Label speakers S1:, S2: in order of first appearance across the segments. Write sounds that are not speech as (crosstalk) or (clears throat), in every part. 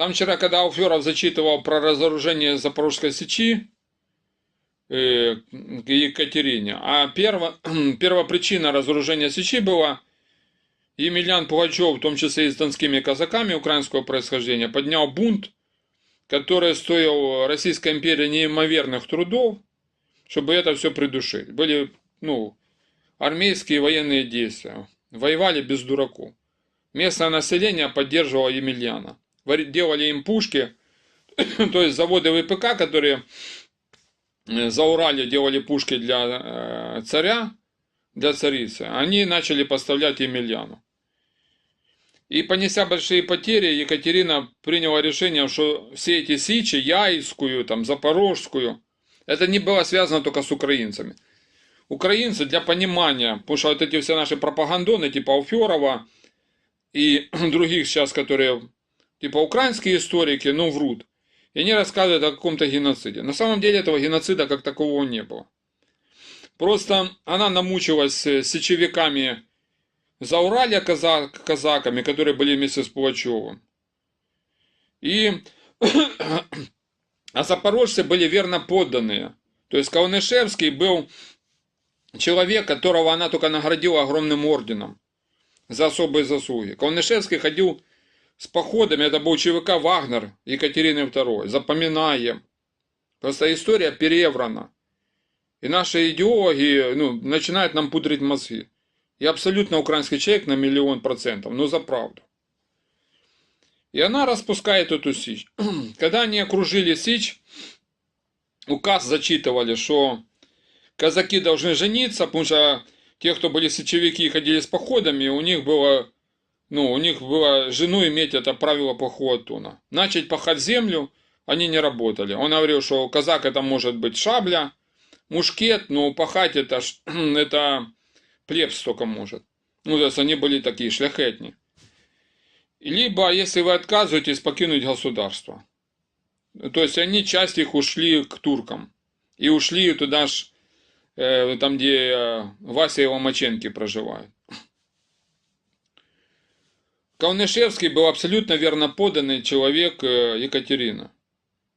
S1: Там вчера, когда Ауферов зачитывал про разоружение Запорожской сечи э, Екатерине, а перво, (clears throat) первопричина разоружения сечи была Емельян Пугачев, в том числе и с донскими казаками украинского происхождения, поднял бунт, который стоил Российской империи неимоверных трудов, чтобы это все придушить. Были, ну, армейские военные действия. Воевали без дураков. Местное население поддерживало Емельяна. Делали им пушки, (coughs) то есть заводы ВПК, которые э, за Урале делали пушки для э, царя, для царицы, они начали поставлять Емельяну. И понеся большие потери, Екатерина приняла решение, что все эти сичи, Яйскую, там, Запорожскую, это не было связано только с украинцами. Украинцы для понимания, потому что вот эти все наши пропагандоны, типа Уферова и (coughs) других сейчас, которые, типа украинские историки, ну, врут. И они рассказывают о каком-то геноциде. На самом деле этого геноцида как такового не было. Просто она намучилась сечевиками за Урале казак, казаками, которые были вместе с Пугачевым. И (clears throat) а запорожцы были верно подданные. То есть Каунышевский был человек, которого она только наградила огромным орденом за особые заслуги. Каунышевский ходил с походами, это был ЧВК Вагнер Екатерины II. Запоминаем. Просто история переврана. И наши идеологи ну, начинают нам пудрить мозги. Я абсолютно украинский человек на миллион процентов, но за правду. И она распускает эту сич. (clears throat) Когда они окружили сич, указ зачитывали, что казаки должны жениться, потому что те, кто были сечевики и ходили с походами, у них было, ну, у них было жену иметь это правило плохого тона. Начать пахать землю они не работали. Он говорил, что казак это может быть шабля, мушкет, но пахать это, (clears throat) это плебс только может. Ну, то есть они были такие шляхетни. Либо, если вы отказываетесь, покинуть государство. То есть они часть их ушли к туркам. И ушли туда ж, э, там, где э, Вася и Ломаченки проживают. Калнышевский был абсолютно верно поданный человек э, Екатерина.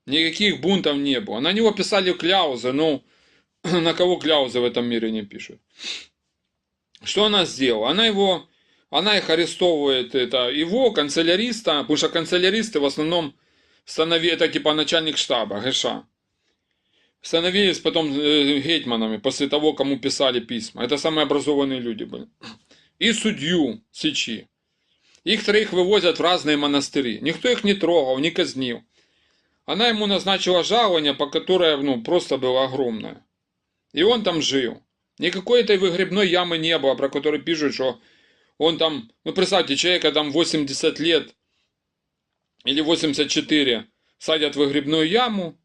S1: Никаких бунтов не было. На него писали кляузы, но (clears throat) на кого кляузы в этом мире не пишут. Что она сделала? Она его, она их арестовывает, это его, канцеляриста, потому что канцеляристы в основном становились, это типа начальник штаба, Геша. Становились потом э, гетьманами после того, кому писали письма. Это самые образованные люди были. (clears throat) И судью Сечи. Их троих вывозят в разные монастыри. Никто их не трогал, не казнил. Она ему назначила жалование, по которое ну, просто было огромное. И он там жил. Никакой этой выгребной ямы не было, про которую пишут, что он там, ну представьте, человека там 80 лет или 84 садят в выгребную яму,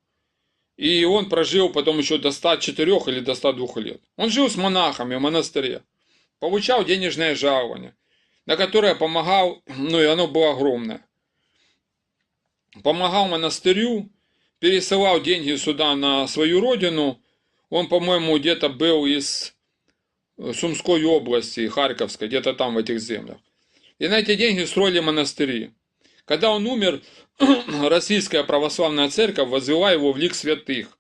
S1: и он прожил потом еще до 104 или до 102 лет. Он жил с монахами в монастыре, получал денежное жалование, на которое помогал, ну и оно было огромное. Помогал монастырю, пересылал деньги сюда на свою родину, он, по-моему, где-то был из э, Сумской области, Харьковской, где-то там в этих землях. И на эти деньги строили монастыри. Когда он умер, (clears throat) Российская Православная Церковь возвела его в лик святых.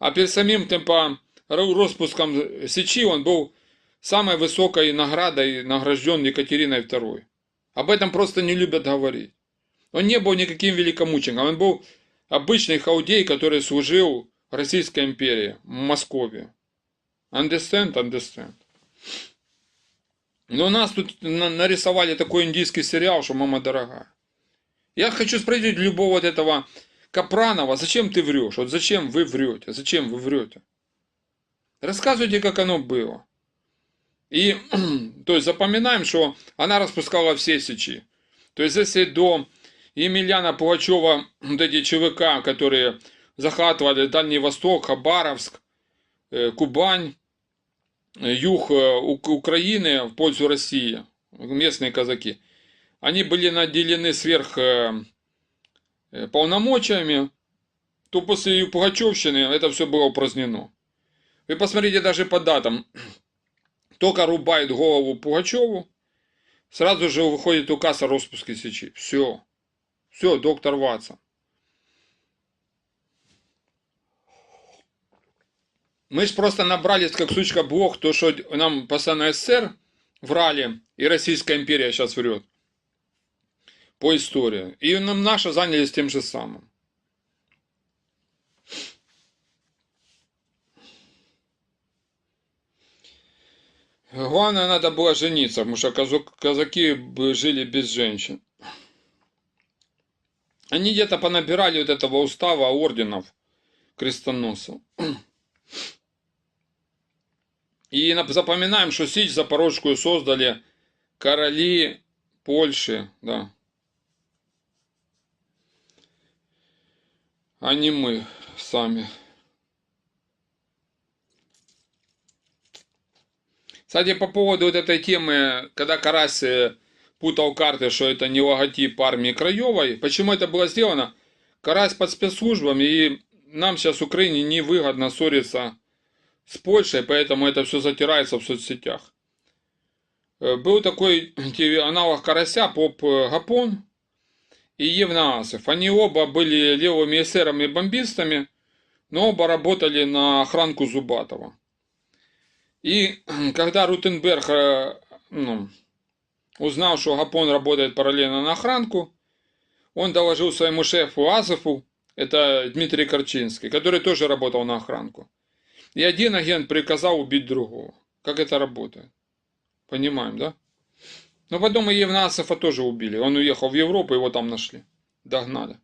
S1: А перед самим типа, распуском Сечи он был самой высокой наградой награжден Екатериной II. Об этом просто не любят говорить. Он не был никаким великомучеником, он был обычный хаудей, который служил Российской империи, Москве. Understand? Understand. Но нас тут нарисовали такой индийский сериал, что мама дорогая. Я хочу спросить любого вот этого Капранова, зачем ты врешь? Вот зачем вы врете? Зачем вы врете? Рассказывайте, как оно было. И, (clears throat) то есть, запоминаем, что она распускала все сечи. То есть, если до Емельяна Пугачева, (clears throat) вот эти ЧВК, которые захватывали Дальний Восток, Хабаровск, э, Кубань, э, юг э, Украины в пользу России, местные казаки. Они были наделены сверх полномочиями, то после Пугачевщины это все было упразднено. Вы посмотрите даже по датам. (clears throat) Только рубает голову Пугачеву, сразу же выходит указ о распуске Сечи. Все. Все, доктор Ватсон. Мы ж просто набрались, как сучка бог, то, что нам постоянно СССР врали, и Российская империя сейчас врет по истории. И нам наши занялись тем же самым. Главное, надо было жениться, потому что казак- казаки жили без женщин. Они где-то понабирали вот этого устава орденов крестоносов. (clears throat) И запоминаем, что Сич Запорожскую создали короли Польши, да. А не мы сами. Кстати, по поводу вот этой темы, когда Карась э, путал карты, что это не логотип армии Краевой, почему это было сделано? Карась под спецслужбами, и нам сейчас Украине невыгодно ссориться с Польшей, поэтому это все затирается в соцсетях. Э, Был такой (clears throat) аналог Карася, поп э, Гапон и Евнаасов. Они оба были левыми эсерами и бомбистами, но оба работали на охранку Зубатова. И когда Рутенберг э, ну, узнал, что Гапон работает параллельно на охранку, он доложил своему шефу Азову, это Дмитрий Корчинский, который тоже работал на охранку. И один агент приказал убить другого. Как это работает? Понимаем, да? Но потом и Евнасова тоже убили. Он уехал в Европу, его там нашли. Догнали.